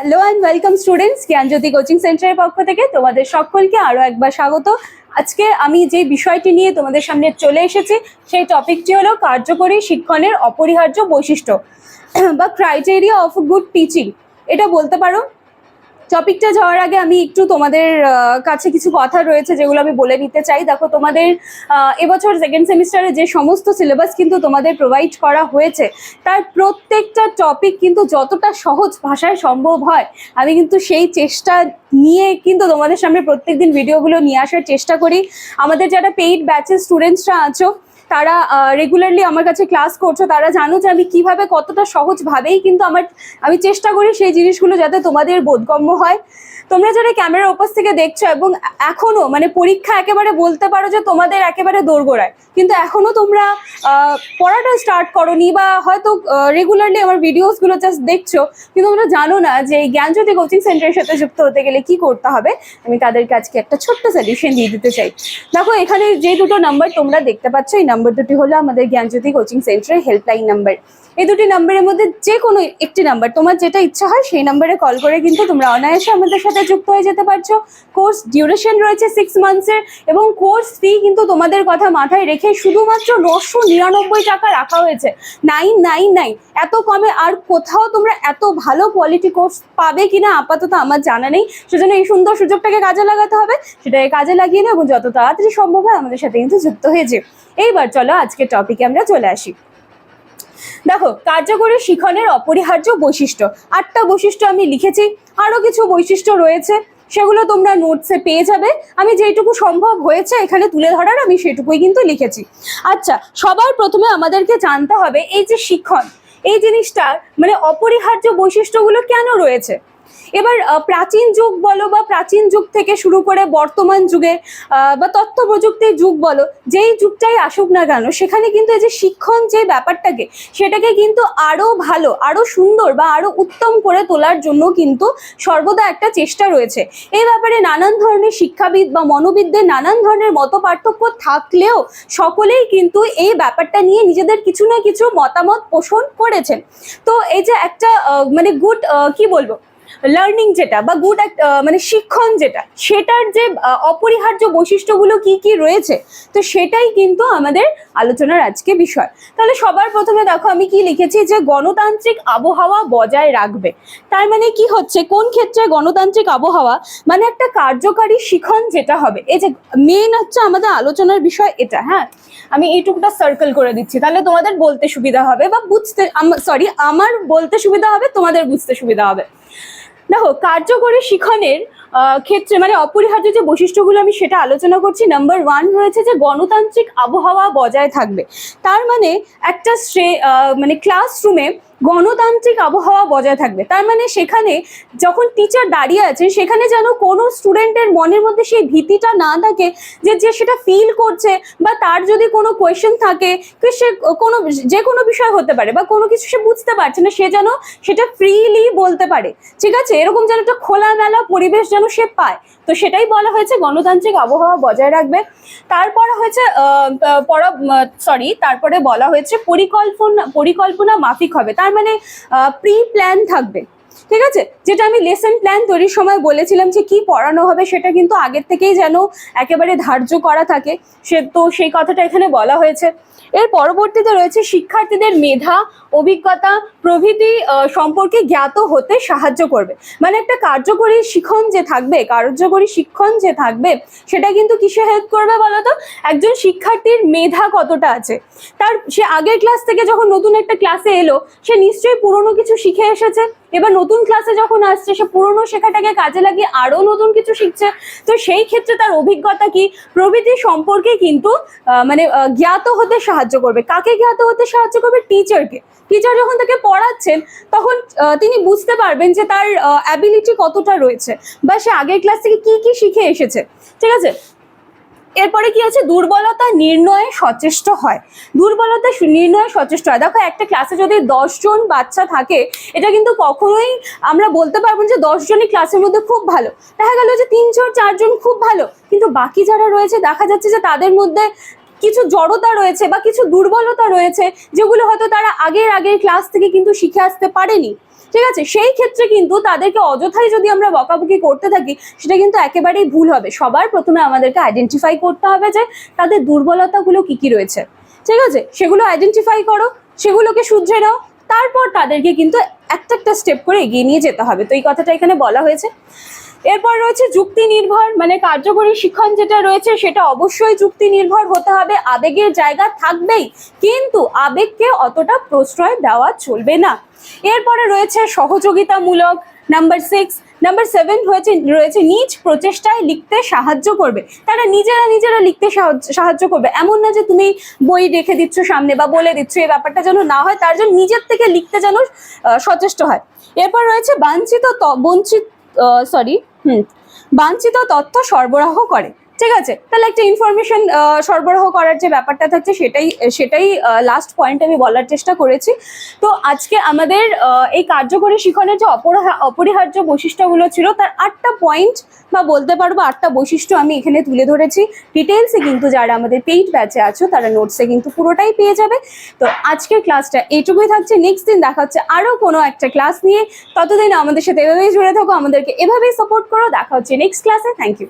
Hello and welcome students Gyanjyoti coaching সেন্টারের পক্ষ থেকে তোমাদের সকলকে আরও একবার স্বাগত। আজকে আমি যে বিষয়টি নিয়ে তোমাদের সামনে চলে এসেছি, সেই টপিকটি হলো কার্যকরী শিক্ষণের অপরিহার্য বৈশিষ্ট্য বা ক্রাইটেরিয়া অফ গুড টিচিং এটা বলতে পারো টপিকটা যাওয়ার আগে আমি একটু তোমাদের কাছে কিছু কথা রয়েছে যেগুলো আমি বলে নিতে চাই। দেখো, তোমাদের এবছর সেকেন্ড সেমিস্টারে যে সমস্ত সিলেবাস কিন্তু তোমাদের প্রোভাইড করা হয়েছে, তার প্রত্যেকটা টপিক কিন্তু যতটা সহজ ভাষায় সম্ভব হয়, আমি কিন্তু সেই চেষ্টা নিয়ে কিন্তু তোমাদের সামনে প্রত্যেকদিন ভিডিওগুলো নিয়ে আসার চেষ্টা করি। আমাদের যারা পেইড ব্যাচের স্টুডেন্টসরা আছো তারা রেগুলারলি আমার কাছে ক্লাস করছ, তারা জানো যে আমি কীভাবে কতটা সহজভাবেই কিন্তু আমার, আমি চেষ্টা করি সেই জিনিসগুলো যাতে তোমাদের বোধগম্য হয়। তোমরা যারা ক্যামেরার ওপাশ থেকে দেখছ এবং এখনও মানে পরীক্ষা একেবারে বলতে পারো যে তোমাদের একেবারে দোরগোড়ায়। কিন্তু এখনও তোমরা পড়াটা স্টার্ট করনি বা হয়তো রেগুলারলি আমার ভিডিওসগুলো জাস্ট দেখছ, কিন্তু তোমরা জানো না যে এই জ্ঞানজ্যোতি কোচিং সেন্টারের সাথে যুক্ত হতে গেলে কি করতে হবে? আমি তাদেরকে আজকে একটা ছোট্ট সাজেশন দিয়ে দিতে চাই। দেখো, এখানে যে দুটো নাম্বার তোমরা দেখতে পাচ্ছ, এই নাম্বার দুটি হলো আমাদের জ্ঞানজ্যোতি কোচিং সেন্টারের হেল্পলাইন নাম্বার এই দুটি নাম্বারের মধ্যে যে কোনো একটি নাম্বার, তোমার যেটা ইচ্ছা হয় সেই নাম্বারে কল করে কিন্তু তোমরা অনায়াসে আমাদের সাথে যুক্ত হয়ে যেতে পারছ। কোর্স ডিউরেশন রয়েছে সিক্স মান্থসের এবং কোর্স ফি কিন্তু তোমাদের কথা মাথায় রেখে শুধুমাত্র নশো নিরানব্বই টাকা রাখা হয়েছে। নাইন নাইন নাইন এত কমে আর কোথাও তোমরা এত ভালো কোয়ালিটি কোর্স পাবে কিনা আপাতত আমার জানা নেই। সেজন্য এই সুন্দর সুযোগটাকে কাজে লাগাতে হবে, সেটাকে কাজে লাগিয়ে নেব যত তাড়াতাড়ি সম্ভব হয় আমাদের সাথে কিন্তু যুক্ত হয়েছে এইবার চলো আজকে টপিকে আমরা চলে আসি। দেখো, কার্যকরী শিখনের অপরিহার্য বৈশিষ্ট্য। আটটা বৈশিষ্ট্য আমি লিখেছি, আরও কিছু বৈশিষ্ট্য রয়েছে, সেগুলো তোমরা নোটসে পেয়ে যাবে। আমি যেটুকু সম্ভব হয়েছে এখানে তুলে ধরার, আমি সেটুকুই কিন্তু লিখেছি। আচ্ছা সবার প্রথমে আমাদেরকে জানতে হবে এই যে শিক্ষণ, এই জিনিসটার মানে অপরিহার্য বৈশিষ্ট্যগুলো কেন রয়েছে? এবার প্রাচীন যুগ বলো বা প্রাচীন যুগ থেকে শুরু করে বর্তমান যুগে বা তথ্য প্রযুক্তির যুগ বলো, যেই যুগটাই আসুক না কেন, সেখানে কিন্তু এই যে শিক্ষণ যে ব্যাপারটাকে, সেটাকে কিন্তু আরও ভালো, আরও সুন্দর বা আরও উত্তম করে তোলার জন্য কিন্তু সর্বদা একটা চেষ্টা রয়েছে। এই ব্যাপারে নানান ধরনের শিক্ষাবিদ বা মনোবিদদের নানান ধরনের মত পার্থক্য থাকলেও সকলেই কিন্তু এই ব্যাপারটা নিয়ে নিজেদের কিছু না কিছু মতামত পোষণ করেছেন। তো এই যে একটা মানে গুড কি বলব? লার্নিং যেটা বা গুড মানে শিক্ষণ যেটা, সেটার যে অপরিহার্য বৈশিষ্ট্যগুলো কি কি রয়েছে, তো সেটাই কিন্তু আমাদের আলোচনার আজকে বিষয়। তাহলে সবার প্রথমে দেখো আমি কি লিখেছি যে গণতান্ত্রিক আবহাওয়া বজায় রাখবে। তার মানে কি হচ্ছে? কোন ক্ষেত্রে গণতান্ত্রিক আবহাওয়া? মানে একটা কার্যকারী শিখন যেটা হবে। এই যে মেন হচ্ছে আমাদের আলোচনার বিষয় এটা হ্যাঁ? আমি এইটুকুটা সার্কেল করে দিচ্ছি। তাহলে তোমাদের বলতে সুবিধা হবে বা বুঝতে সরি আমার বলতে সুবিধা হবে, তোমাদের বুঝতে সুবিধা হবে। দেখো, কার্যকরী শিখনের ক্ষেত্রে মানে অপরিহার্য যে বৈশিষ্ট্যগুলো আমি সেটা আলোচনা করছি নাম্বার ওয়ান রয়েছে যে গণতান্ত্রিক আবহাওয়া বজায় থাকবে। তার মানে একটা মানে ক্লাসরুমে গণতান্ত্রিক আবহাওয়া বজায় থাকবে। তার মানে সেখানে যখন টিচার দাঁড়িয়ে আছেন, সেখানে যেন কোনো স্টুডেন্টের মনের মধ্যে সেই ভীতিটা না থাকে যে যে সেটা ফিল করছে বা তার যদি কোনো কোয়েশ্চেন থাকে সে কোনো, যে কোনো বিষয় হতে পারে বা কোনো কিছু সে বুঝতে পারছে না, সে যেন সেটা ফ্রিলি বলতে পারে। ঠিক আছে? এরকম যেন একটা খোলামেলা পরিবেশ যেন সে পায়। তো সেটাই বলা হয়েছে, গণতান্ত্রিক আবহাওয়া বজায় রাখবে। তারপর হয়েছে সরি তারপরে বলা হয়েছে, পরিকল্পনা পরিকল্পনা মাফিক হবে। তার মানে প্রি প্ল্যান থাকবে। ঠিক আছে? যেটা আমি লেসন প্ল্যান তৈরির সময় বলেছিলাম যে কি পড়ানো হবে সেটা কিন্তু আগের থেকেই যেন একেবারে ধার্য করা থাকে, সে তো সেই কথাটা এখানে বলা হয়েছে। এর পরবর্তীতে রয়েছে শিক্ষার্থীদের মেধা, অভিজ্ঞতা, প্রভৃতি সম্পর্কে জ্ঞাত হতে সাহায্য করবে। মানে একটা কার্যকরী শিক্ষণ যে থাকবে, কার্যকরী শিক্ষণ যে থাকবে, সেটা কিন্তু কিসে হেল্প করবে বলতো? একজন শিক্ষার্থীর মেধা কতটা আছে? তার সে আগের ক্লাস থেকে যখন নতুন একটা ক্লাসে এলো, সে নিশ্চয়ই পুরনো কিছু শিখে এসেছে। এবার নতুন ক্লাসে যখন আসছে, সে পুরনো শেখাটাকে কাজে লাগিয়ে আরও নতুন কিছু শিখছে। তো সেই ক্ষেত্রে তার অভিজ্ঞতা কি? প্রভৃতি সম্পর্কে কিন্তু মানে জ্ঞাত হতে সাহায্য করবে। কাকে জ্ঞাত হতে সাহায্য করবে? টিচারকে টিচার যখন তাকে পড়াচ্ছেন, তখন তিনি বুঝতে পারবেন যে তার অ্যাবিলিটি কতটা রয়েছে। বা সে আগের ক্লাস থেকে কি কি শিখে এসেছে। ঠিক আছে? এরপরে কি আছে দুর্বলতা নির্ণয়ে সচেষ্ট হয়। দুর্বলতা নির্ণয়ে সচেষ্ট হয়। দেখো, একটা ক্লাসে যদি জন বাচ্চা থাকে, এটা কিন্তু কখনোই আমরা বলতে পারব যে জনই ক্লাসের মধ্যে খুব ভালো। দেখা গেল যে তিনজন চারজন খুব ভালো। কিন্তু বাকি যারা রয়েছে, দেখা যাচ্ছে যে তাদের মধ্যে কিছু জড়তা রয়েছে বা কিছু দুর্বলতা রয়েছে, যেগুলো হয়তো তারা আগের আগের ক্লাস থেকে কিন্তু শিখে আসতে পারেনি। ঠিক আছে? সেই ক্ষেত্রে কিন্তু তাদেরকে অযথাই যদি আমরা বকাবকি করতে থাকি, সেটা কিন্তু একেবারেই ভুল হবে। সবার প্রথমে আমাদেরকে আইডেন্টিফাই করতে হবে যে তাদের দুর্বলতাগুলো কি কি রয়েছে। ঠিক আছে? সেগুলো আইডেন্টিফাই করো, সেগুলোকে শুধরে নাও, তারপর তাদেরকে কিন্তু একটা একটা স্টেপ করে এগিয়ে নিয়ে যেতে হবে। তো এই কথাটা এখানে বলা হয়েছে। এরপর রয়েছে যুক্তি নির্ভর মানে কার্যকরী শিক্ষণ যেটা রয়েছে সেটা অবশ্যই যুক্তি নির্ভর হতে হবে। আবেগের জায়গা থাকবেই, কিন্তু আবেগকে অতটা প্রশ্রয় দেওয়া চলবে না। এরপরে রয়েছে সহযোগিতামূলক, নাম্বার সিক্স নাম্বার সেভেন হয়েছে, রয়েছে নিজ প্রচেষ্টায় লিখতে সাহায্য করবে। তারা নিজেরা নিজেরা লিখতে সাহায্য- করবে। এমন না যে তুমি বই রেখে দিচ্ছ সামনে বা বলে দিচ্ছ এই ব্যাপারটা যেন না হয়, তার জন্য নিজের থেকে লিখতে যেন সচেষ্ট হয়। এরপর রয়েছে বাঞ্ছিত বঞ্চিত সরি হুম বাঞ্ছিত তথ্য সরবরাহ করে। ঠিক আছে, তাহলে একটা ইনফরমেশন সরবরাহ করার যে ব্যাপারটা থাকছে সেটাই সেটাই লাস্ট পয়েন্ট আমি বলার চেষ্টা করেছি। তো আজকে আমাদের এই কার্যকরী শিখনের যে অপরিহা- অপরিহার্য বৈশিষ্ট্যগুলো ছিল, তার আটটা পয়েন্ট বা বলতে পারব আটটা বৈশিষ্ট্য আমি এখানে তুলে ধরেছি। ডিটেলসে কিন্তু যারা আমাদের পেইড ব্যাচে আছো, তারা নোটসে কিন্তু পুরোটাই পেয়ে যাবে। তো আজকের ক্লাসটা এইটুকুই থাকছে। নেক্সট দিন দেখা হচ্ছে আরও কোনো একটা ক্লাস নিয়ে। ততদিন আমাদের সাথে এভাবেই জুড়ে থাকো, আমাদেরকে এভাবেই সাপোর্ট করো। দেখা হচ্ছে নেক্সট ক্লাসে থ্যাংক ইউ